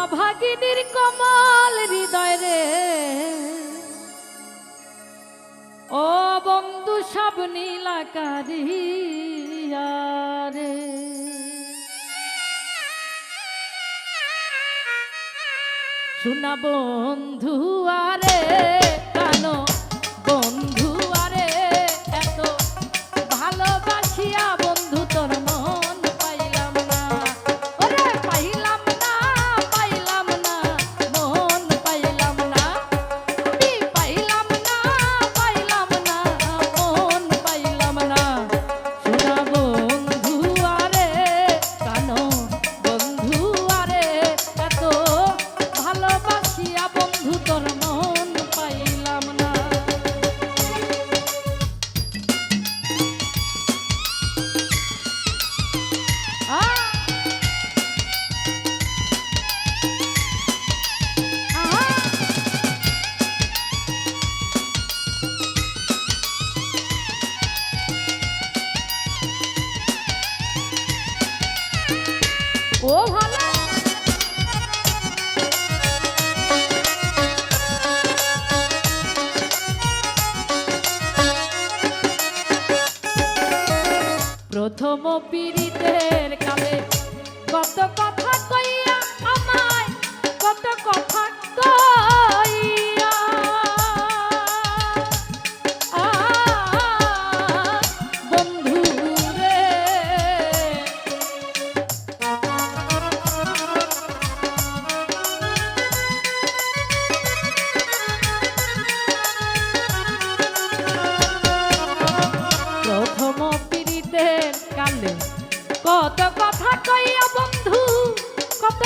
অভাগিনীর কমল হৃদয় রে। ও বন্ধু সব নীলাকারিয়া শোনা বন্ধু আরে। প্রথম পিড়ি কত কথা কইয়া বন্ধু কত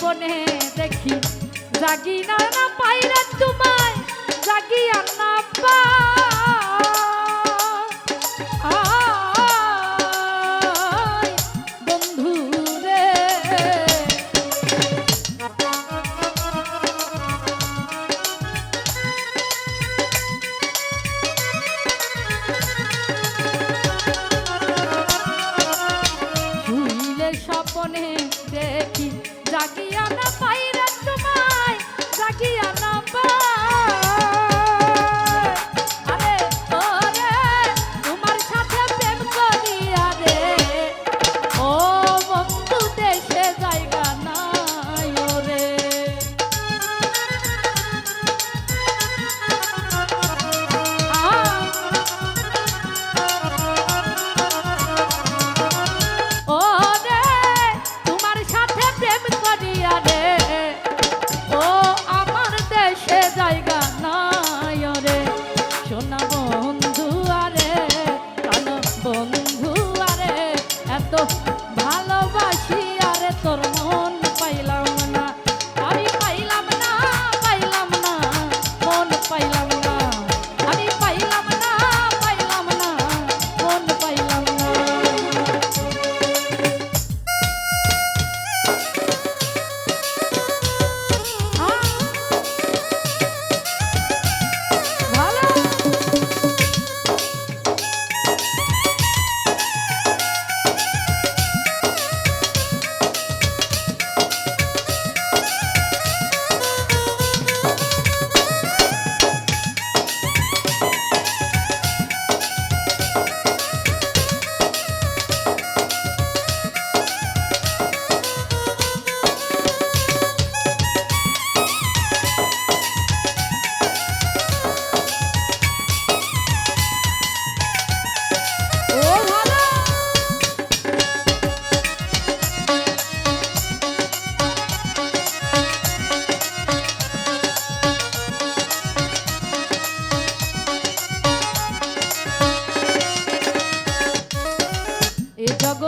বনে দেখি জাগি না পাইরা দিয়া না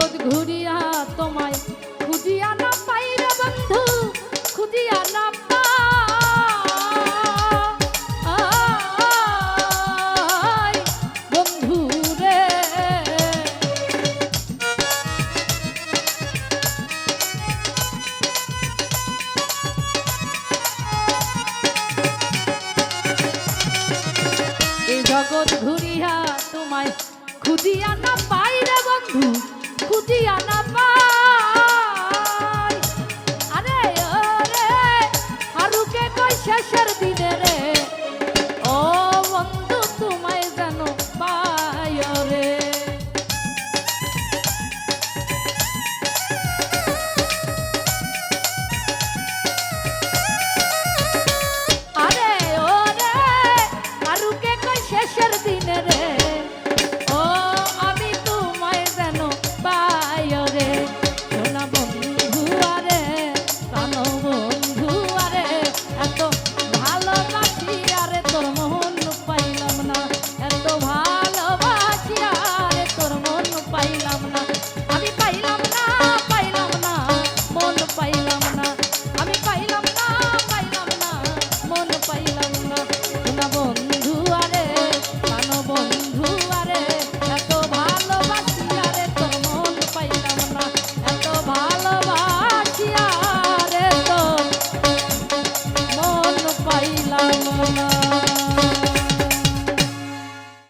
জগৎ ঘুরিয়া তোমায় খুঁজিয়া না পাই রে বন্ধু, খুঁজিয়া না পাই বন্ধু জগৎ ঘুরিয়া তোমায় খুঁজিয়া না পাই রে বন্ধু খুঁজিয়া না পাই।